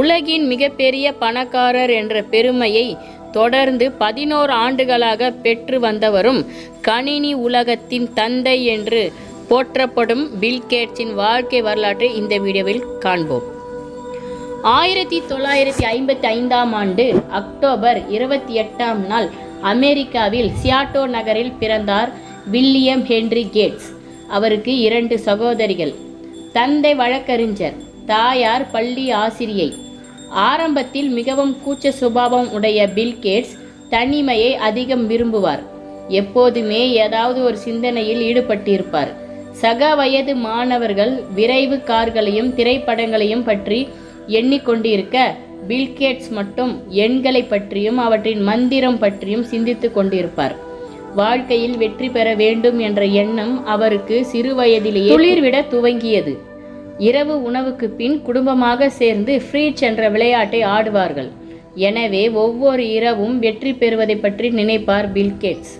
உலகின் மிகப்பெரிய பணக்காரர் என்ற பெருமையை தொடர்ந்து பதினோரு ஆண்டுகளாக பெற்று வந்தவரும் கணினி உலகத்தின் தந்தை என்று போற்றப்படும் பில்கேட்ஸின் வாழ்க்கை வரலாற்றை இந்த வீடியோவில் காண்போம். ஆயிரத்தி தொள்ளாயிரத்தி ஐம்பத்தி ஐந்தாம் ஆண்டு அக்டோபர் இருபத்தி எட்டாம் நாள் அமெரிக்காவில் சியாட்டோ நகரில் பிறந்தார் வில்லியம் ஹென்றி கேட்ஸ். அவருக்கு இரண்டு சகோதரிகள். தந்தை வழக்கறிஞர் தாயார் பள்ளி ஆசிரியை. ஆரம்பத்தில் மிகவும் கூச்ச சுபாவம் உடைய பில் கேட்ஸ் தனிமையை அதிகம் விரும்புவார். எப்போதுமே ஏதாவது ஒரு சிந்தனையில் ஈடுபட்டிருப்பார். சக வயது மாணவர்கள் விரைவு கார்களையும் திரைப்படங்களையும் பற்றி எண்ணிக்கொண்டிருக்க பில்கேட்ஸ் மட்டும் எண்களை பற்றியும் அவற்றின் மந்திரம் பற்றியும் சிந்தித்து கொண்டிருப்பார். வாழ்க்கையில் வெற்றி பெற வேண்டும் என்ற எண்ணம் அவருக்கு சிறு வயதிலேயே துளிர்விட துவங்கியது. இரவு உணவுக்கு பின் குடும்பமாக சேர்ந்து ஃப்ரீச் என்ற விளையாட்டை ஆடுவார்கள். எனவே ஒவ்வொரு இரவும் வெற்றி பெறுவதை பற்றி நினைப்பார் பில்கேட்ஸ்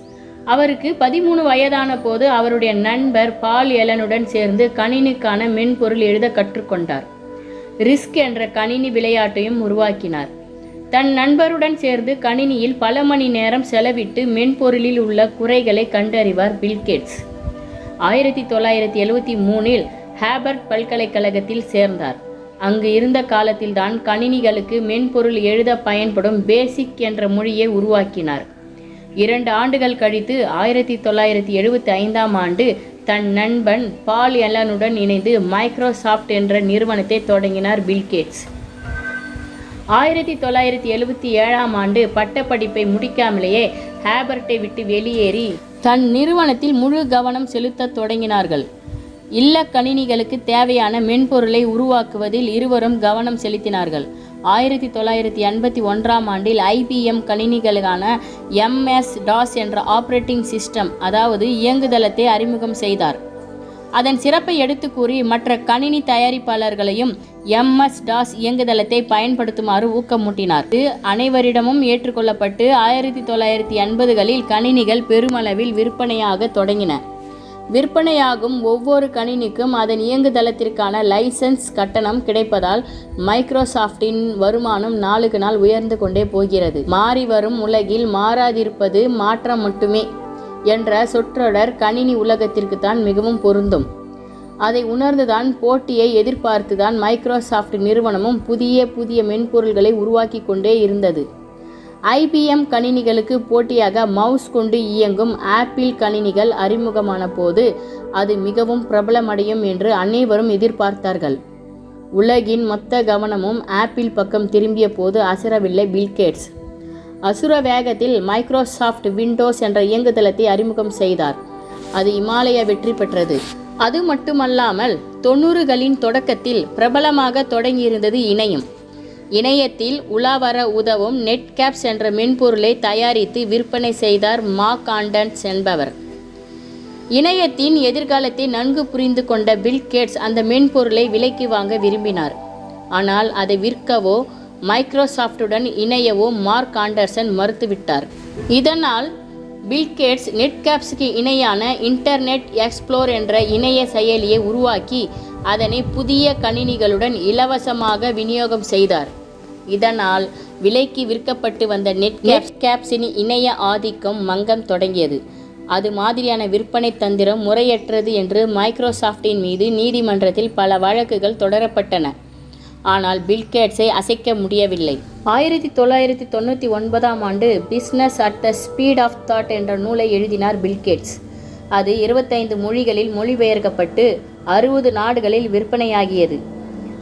அவருக்கு பதிமூணு வயதான போது அவருடைய நண்பர் பால் எலனுடன் சேர்ந்து கணினிக்கான மென்பொருள் எழுத கற்றுக்கொண்டார். ரிஸ்க் என்ற கணினி விளையாட்டையும் உருவாக்கினார். தன் நண்பருடன் சேர்ந்து கணினியில் பல மணி நேரம் செலவிட்டு மென்பொருளில் உள்ள குறைகளை கண்டறிவார் பில்கேட்ஸ் ஆயிரத்தி தொள்ளாயிரத்தி எழுவத்தி மூணில் ஹேபர்ட் பல்கலைக்கழகத்தில் சேர்ந்தார். அங்கு இருந்த காலத்தில்தான் கணினிகளுக்கு மென்பொருள் எழுத பயன்படும் பேசிக் என்ற மொழியை உருவாக்கினார். இரண்டு ஆண்டுகள் கழித்து ஆயிரத்தி தொள்ளாயிரத்தி எழுபத்தி ஐந்தாம் ஆண்டு தன் நண்பன் பால் எலனுடன் இணைந்து மைக்ரோசாஃப்ட் என்ற நிறுவனத்தை தொடங்கினார் பில்கேட்ஸ் ஆயிரத்தி தொள்ளாயிரத்தி எழுபத்தி ஏழாம் ஆண்டு பட்டப்படிப்பை முடிக்காமலேயே ஹேபர்ட்டை விட்டு வெளியேறி தன் நிறுவனத்தில் முழு கவனம் செலுத்தத் தொடங்கினார்கள். இல்ல கணினிகளுக்கு தேவையான மென்பொருளை உருவாக்குவதில் இருவரும் கவனம் செலுத்தினார்கள். ஆயிரத்தி தொள்ளாயிரத்தி எண்பத்தி ஒன்றாம் ஆண்டில் ஐபிஎம் கணினிகளுக்கான எம்எஸ் டாஸ் என்ற ஆப்ரேட்டிங் சிஸ்டம் அதாவது இயங்குதளத்தை அறிமுகம் செய்தார். அதன் சிறப்பை எடுத்து கூறி மற்ற கணினி தயாரிப்பாளர்களையும் எம்எஸ் டாஸ் இயங்குதளத்தை பயன்படுத்துமாறு ஊக்கமூட்டினார். இது அனைவரிடமும் ஏற்றுக்கொள்ளப்பட்டு ஆயிரத்தி தொள்ளாயிரத்தி எண்பதுகளில் கணினிகள் பெருமளவில் விற்பனையாக தொடங்கின. விற்பனையாகும் ஒவ்வொரு கணினிக்கும் அதன் இயங்குதளத்திற்கான லைசன்ஸ் கட்டணம் கிடைப்பதால் மைக்ரோசாஃப்டின் வருமானம் நாளுக்கு நாள் உயர்ந்து கொண்டே போகிறது. மாறி வரும் உலகில் மாறாதிருப்பது மாற்றம் மட்டுமே என்ற சொற்றொடர் கணினி உலகத்திற்கு தான் மிகவும் பொருந்தும். அதை உணர்ந்துதான் போட்டியை எதிர்பார்த்துதான் மைக்ரோசாஃப்ட் நிறுவனமும் புதிய புதிய மென்பொருள்களை உருவாக்கி கொண்டே இருந்தது. ஐபிஎம் கணினிகளுக்கு போட்டியாக மவுஸ் கொண்டு இயங்கும் ஆப்பிள் கணினிகள் அறிமுகமான போது அது மிகவும் பிரபலமடையும் என்று அனைவரும் எதிர்பார்த்தார்கள். உலகின் மொத்த கவனமும் ஆப்பிள் பக்கம் திரும்பிய போது அசரவில்லை பில்கேட்ஸ் அசுர வேகத்தில் மைக்ரோசாஃப்ட் விண்டோஸ் என்ற இயங்குதளத்தை அறிமுகம் செய்தார். அது இமாலய வெற்றி பெற்றது. அது மட்டுமல்லாமல் தொண்ணூறுகளின் தொடக்கத்தில் பிரபலமாக தொடங்கியிருந்தது இணையம். இணையத்தில் உலாவர உதவும் நெட்கேப்ஸ் என்ற மென்பொருளை தயாரித்து விற்பனை செய்தார் மார்க் ஆண்டன்ஸ் என்பவர். இணையத்தின் எதிர்காலத்தை நன்கு புரிந்து கொண்ட பில் கேட்ஸ் அந்த மென்பொருளை விலைக்கு வாங்க விரும்பினார். ஆனால் அதை விற்கவோ மைக்ரோசாஃப்ட்டுடன் இணையவோ மார்க் ஆண்டர்சன் மறுத்துவிட்டார். இதனால் பில்கேட்ஸ் நெட்கேப்ஸுக்கு இணையான இன்டர்நெட் எக்ஸ்ப்ளோர் என்ற இணைய செயலியை உருவாக்கி அதனை புதிய கணினிகளுடன் இலவசமாக விநியோகம் செய்தார். இதனால் விலைக்கு விற்கப்பட்டு வந்த நெட் கேப்ஸின் இணைய ஆதிக்கம் மங்கம் தொடங்கியது. அது மாதிரியான விற்பனை தந்திரம் முறையற்றது என்று மைக்ரோசாஃப்டின் மீது நீதிமன்றத்தில் பல வழக்குகள் தொடரப்பட்டன. ஆனால் பில்கேட்ஸை அசைக்க முடியவில்லை. ஆயிரத்தி தொள்ளாயிரத்தி தொண்ணூற்றி ஒன்பதாம் ஆண்டு business at the speed of thought என்ற நூலை எழுதினார் பில்கேட்ஸ் அது இருபத்தைந்து மொழிகளில் மொழிபெயர்க்கப்பட்டு அறுபது நாடுகளில் விற்பனையாகியது.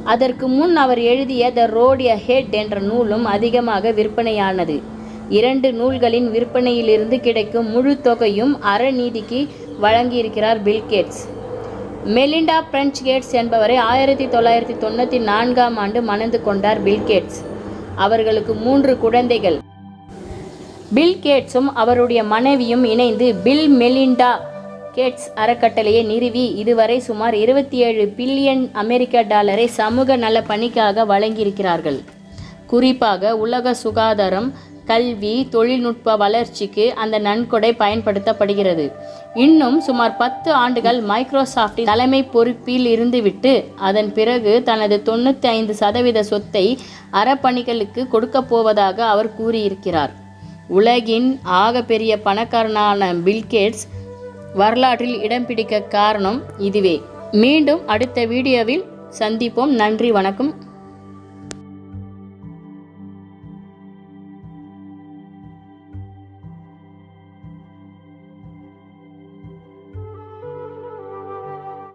அதற்கு முன் அவர் எழுதிய த ரோட் எ ஹெட் என்ற நூலும் அதிகமாக விற்பனையானது. இரண்டு நூல்களின் விற்பனையிலிருந்து கிடைக்கும் முழு தொகையும் அறநீதிக்கு வழங்கியிருக்கிறார் பில்கேட்ஸ் மெலிண்டா பிரெஞ்ச் கேட்ஸ் என்பவரை ஆயிரத்தி தொள்ளாயிரத்தி தொண்ணூற்றி நான்காம் ஆண்டு மணந்து கொண்டார் பில்கேட்ஸ் அவர்களுக்கு மூன்று குழந்தைகள். பில் கேட்ஸும் அவருடைய மனைவியும் இணைந்து பில் மெலிண்டா கேட்ஸ் அறக்கட்டளையை நிறுவி இதுவரை சுமார் இருபத்தி ஏழு பில்லியன் அமெரிக்க டாலரை சமூக நல பணிக்காக வழங்கியிருக்கிறார்கள். குறிப்பாக உலக சுகாதாரம் கல்வி தொழில்நுட்ப வளர்ச்சிக்கு அந்த நன்கொடை பயன்படுத்தப்படுகிறது. இன்னும் சுமார் பத்து ஆண்டுகள் மைக்ரோசாஃப்டின் தலைமை பொறுப்பில் இருந்துவிட்டு அதன் பிறகு தனது தொண்ணூற்றி ஐந்து சதவீத சொத்தை அறப்பணிகளுக்கு கொடுக்கப் போவதாக அவர் கூறியிருக்கிறார். உலகின் ஆகப்பெரிய பணக்காரனான பில்கேட்ஸ் வரலாற்றில் இடம் பிடிக்க காரணம் இதுவே. மீண்டும் அடுத்த வீடியோவில் சந்திப்போம். நன்றி வணக்கம்.